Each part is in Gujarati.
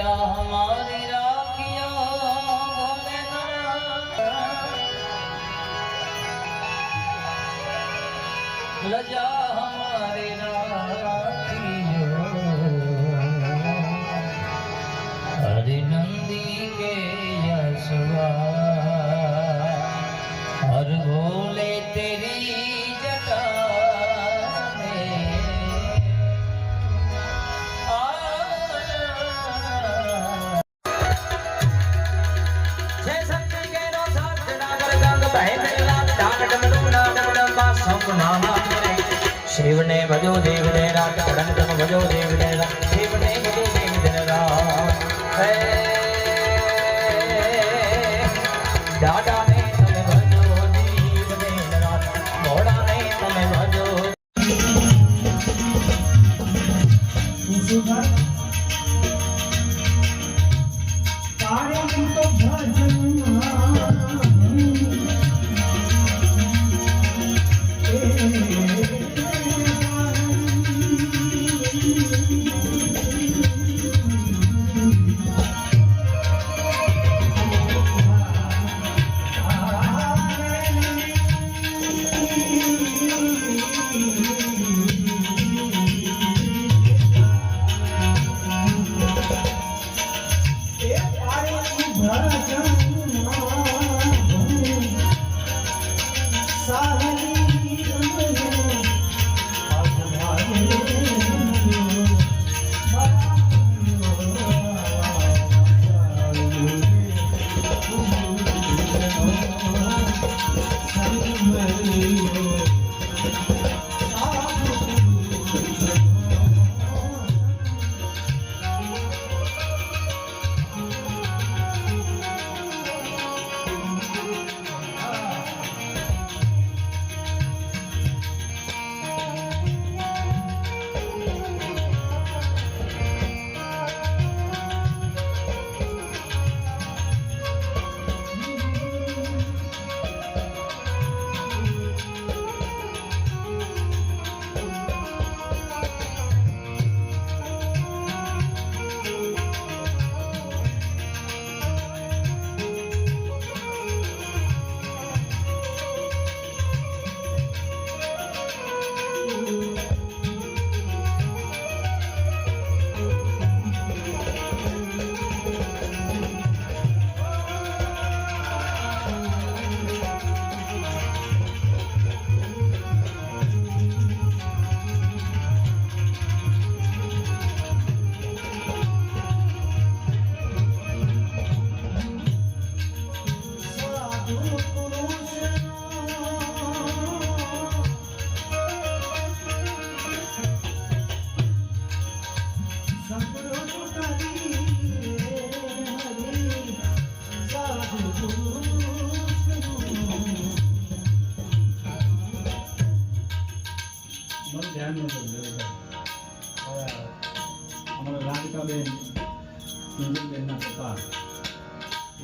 રાખિયા હમારી રાખિયા ભોલેનાથ લજા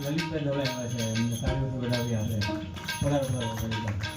લલિતભાઈ દવડાવ્યા છે એમને સારી રીતે બધાવી આપે. બરાબર બરાબર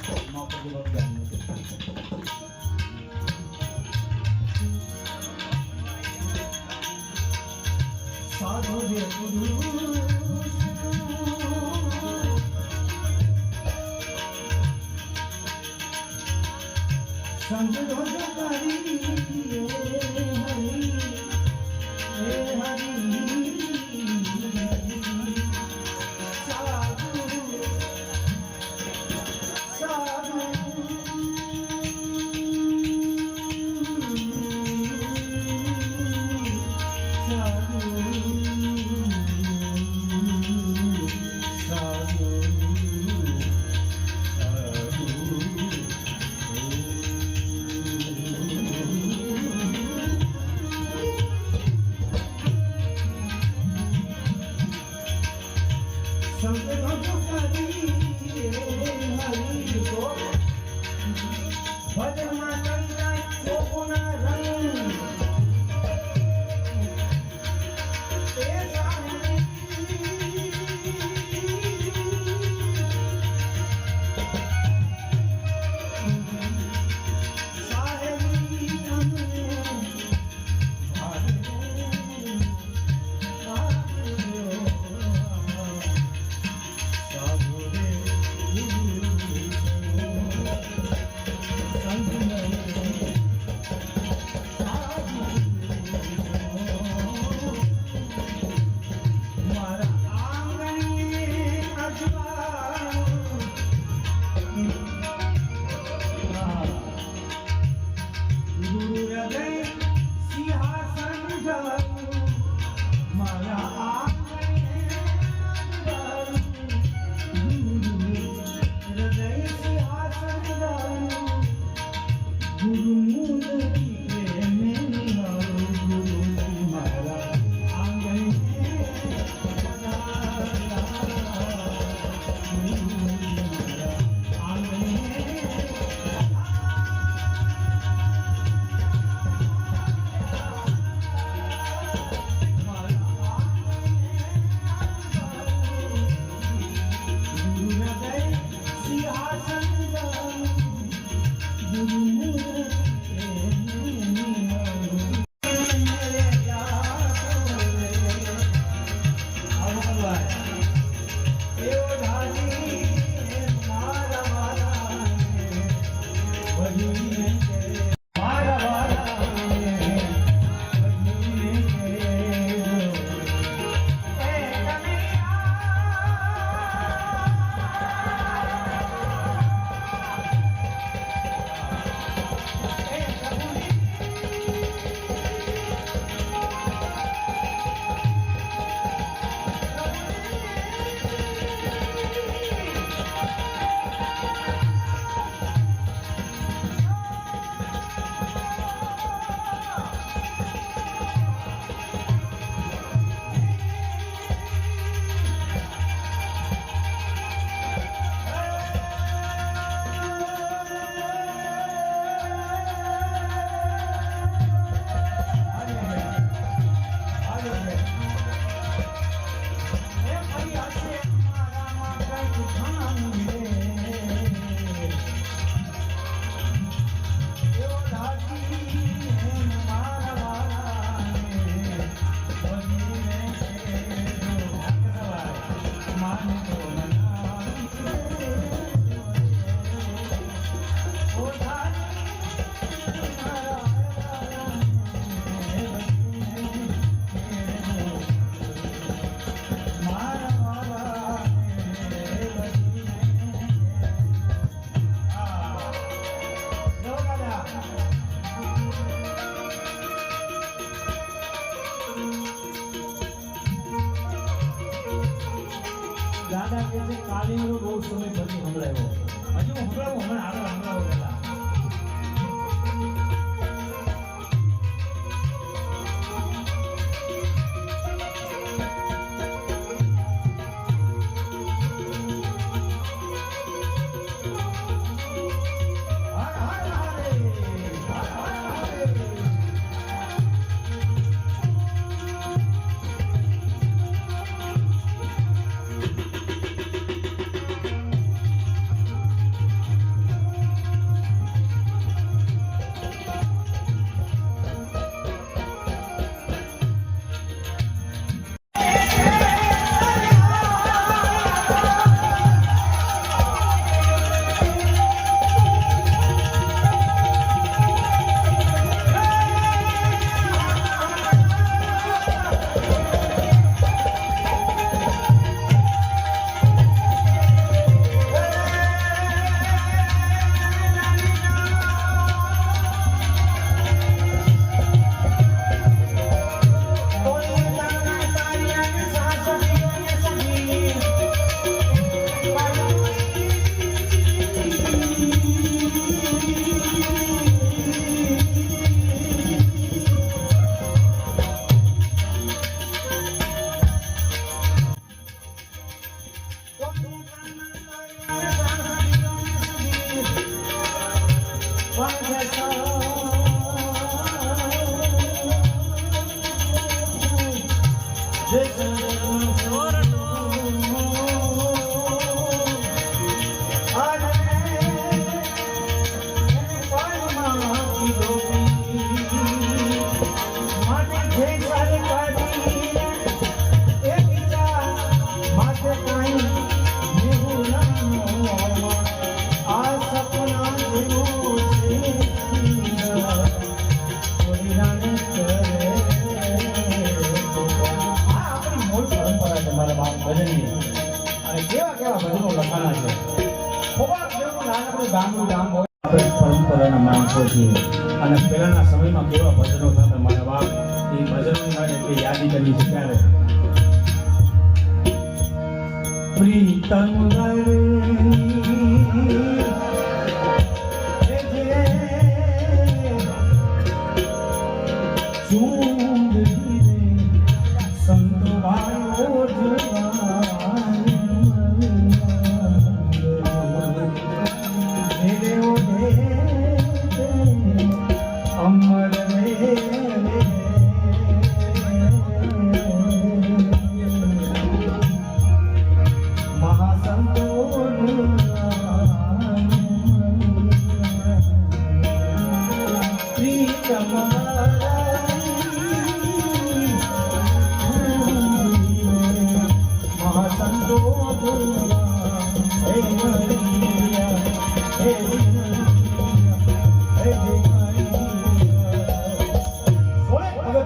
tu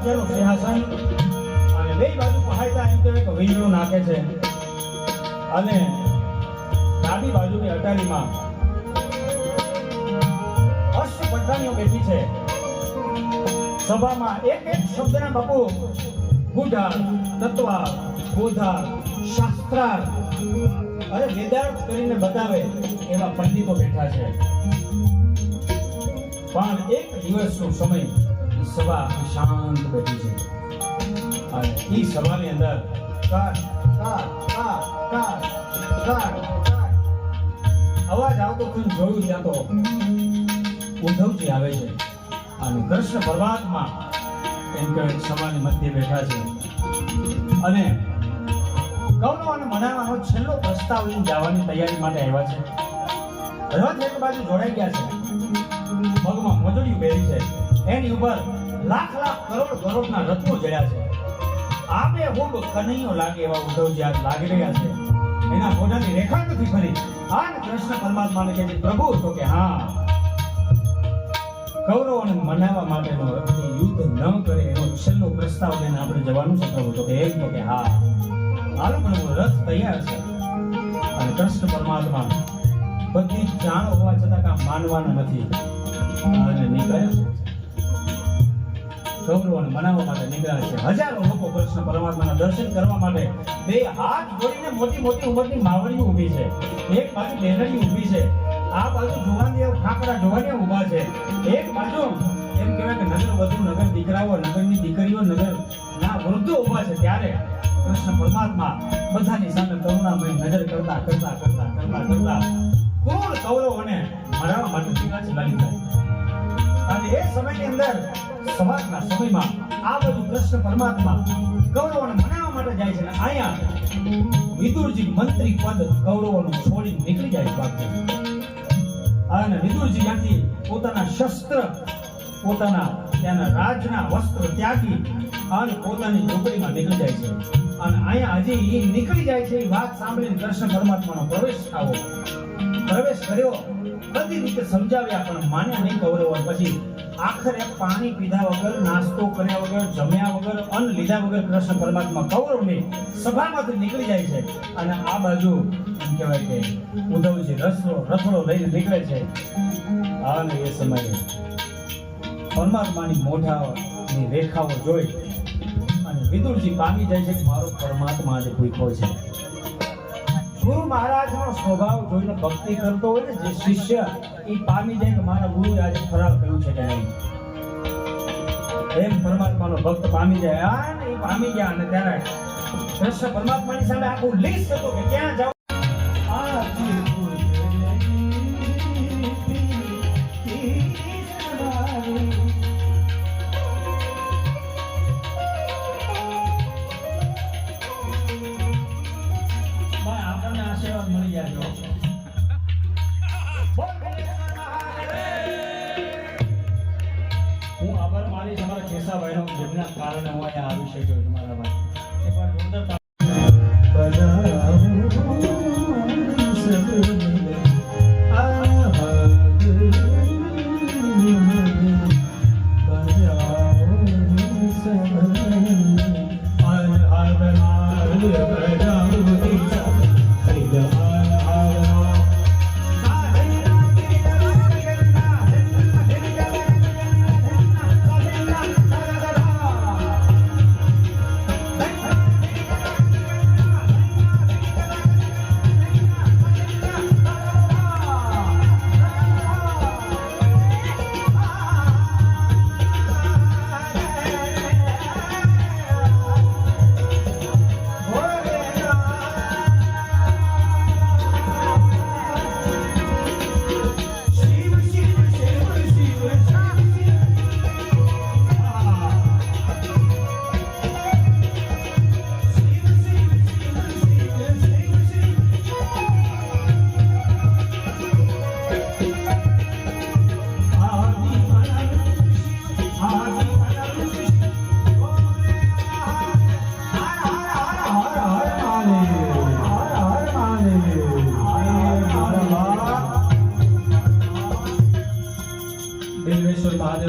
અગત્યનું સિંહાસન અને બે બાજુ પહાડતા એમ કહેવાય કે વીજળું નાખે છે. અને ડાબી બાજુની અટારીમાં અષ્ટ પટરાણીઓ બેઠી છે. સભામાં એક એક શબ્દના બાપુ. ગુઢા તત્વા બોધા શાસ્ત્રાર. અરે વેદાર્થ કરીને બતાવે એવા પંડિતો બેઠા છે. પણ એક દિવસનો સમય સભા શાંત બેઠી છે. અને એ સભાની અંદર કાટ અવાજ આવતો કોઈ જોયું ત્યાં તો ઉદ્ધવજી આવે છે. અને કૃષ્ણ પરમાત્મા એમ કે સભાની મધ્ય બેઠા છે. અને કૌરવ અને મનાવાનો છેલ્લો પ્રસ્તાવ લઈને જવાની તૈયારી માટે આવ્યા છે. રથ એક બાજુ જોડાઈ ગયા છે. પગમાં મજૂરી પહેરી છે. એની ઉપર લાખ લાખ કરોડ કરોડના રત્નો જડ્યા છે. આપે ખૂબ કનૈયો લાગે એવા ઉદ્ધવજી આજ લાગી રહ્યા છે. એના મોઢાની રેખા નથી ફરી આ ને કૃષ્ણ પરમાત્માને કહે પ્રભુ, તો કે હા. કૌરવોને મનાવવા માટેનો યુદ્ધ ન કરે એનો છેલ્લો પ્રસ્તાવ લઈને આપણે જવાનું છે પ્રભુ, તો કે એમ તો કે હા. હાલો પ્રભુ, રથ તૈયાર છે. અને કૃષ્ણ પરમાત્મા બધી જાણ હોવા છતાં કામ માનવાના નથી. અને નીકળ્યા છે કૌરવોને મનાવવા માટે નીકળ્યા છે. હજારો લોકો કૃષ્ણ પરમાત્માના દર્શન કરવા માટે બે હાથ જોડીને મોટી મોટી ઉંમરની માવડીઓ ઊભી છે. એક બાજુ બેનડી ઊભી છે. આ બાજુ જોવાની ઠાકરા જોવાની ઊભા છે. એક બાજુ એમ કહેવાય કે નગર વધુ નગર દીકરાઓ, નગરની દીકરીઓ નગર ના વૃદ્ધો ઊભા છે. ત્યારે કૃષ્ણ પરમાત્મા બધાની સામે કરુણામય નજર કરતા કરતા કરતા કરતા કરતા ક્રૂર કૌરવોને મરાવવા માટે નીકળ્યા છે એ સમયની અંદર સવારના સમયમાં આ બધું કૃષ્ણ પરમાત્મા કૌરવોને મનાવવા માટે જાય છે અને અહીંયા વિદુરજી મંત્રી પદ કૌરવોનું છોડી નીકળી જાય છે અને વિદુરજી ત્યાંથી પોતાના શસ્ત્ર, પોતાના ત્યાંના રાજના વસ્ત્ર ત્યાગી અને પોતાની નોકરીમાં નીકળી જાય છે. અને અહીંયા હજી એ નીકળી જાય છે એ વાત સાંભળીને કૃષ્ણ પરમાત્માનો પ્રવેશ થાવો. પ્રવેશ કર્યો. બધી રીતે સમજાવ્યા પણ માને નહીં કૌરવ. પછી આખરે પાણી પીધા વગર, નાસ્તો કર્યા વગર, જમ્યા વગર, અન્ન લીધા વગર કૃષ્ણ પરમાત્મા કૌરવની સભામાંથી નીકળી જાય છે. અને આ બાજુ એમ કહેવાય કે ઉદ્ધવજી રસડો રસડો લઈને નીકળે છે. અને એ સમયે પરમાત્માની મોઢાની રેખાઓ જોઈ અને વિદુરજી પામી જાય છે મારો પરમાત્મા આજે ભૂખ્યો છે. ગુરુ મહારાજનો સ્વભાવ જોઈને ભક્તિ કરતો હોય ને જે શિષ્ય એ પામી જાય કે મારા ગુરુ આજે ખરાબ કર્યું છે કે નહીં. એમ પરમાત્માનો ભક્ત પામી જાય. આ ને એ પામી ગયા અને ત્યારે કૃષ્ણ પરમાત્માની સામે આખું લિસ્ટ હતું કે ક્યાં જાવ મળી જો. હું આભાર માનીશ અમારા કેશાભાઈનો જેમના કારણે હું અહીંયા આવી શક્યો છું મારા ભાઈ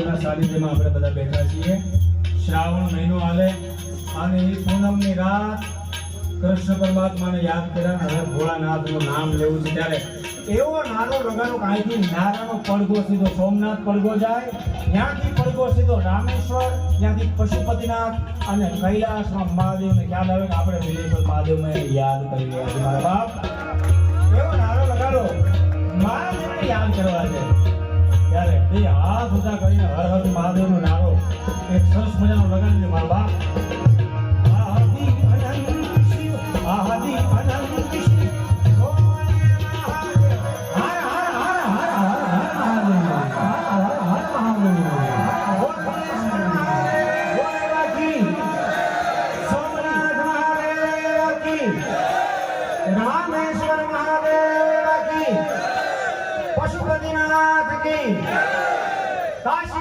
બિલ્વેશ્વર સાનિધ્યમાં આપણે બધા બેઠા છીએ. શ્રાવણ મહિનો આવે અને એ પૂનમની રાત કૃષ્ણ પરમાત્માને યાદ કર્યા હવે ભોળાનાથનું નામ લેવું છે ત્યારે એવો નાનો રગાનો કાંઈથી નારાનો પડઘો સીધો સોમનાથ પડઘો જાય, ત્યાંથી પડઘો સીધો રામેશ્વર, ત્યાંથી પશુપતિનાથ અને કૈલાસમાં મહાદેવને ખ્યાલ આવે કે આપણે બિલ્વેશ્વર મહાદેવને યાદ કરી રહ્યા છીએ. મારા બાપ, એવો નારો લગાડો, મહાદેવને યાદ કરવા છે બે હાથ ઊંચા કરીને હર હર મહાદેવનો નારો એક સરસ મજાનો લગાડી દે મારા બાપ. રામેશ્વર મહાદેવ કી. પશુપતિનાથ કી. தாய்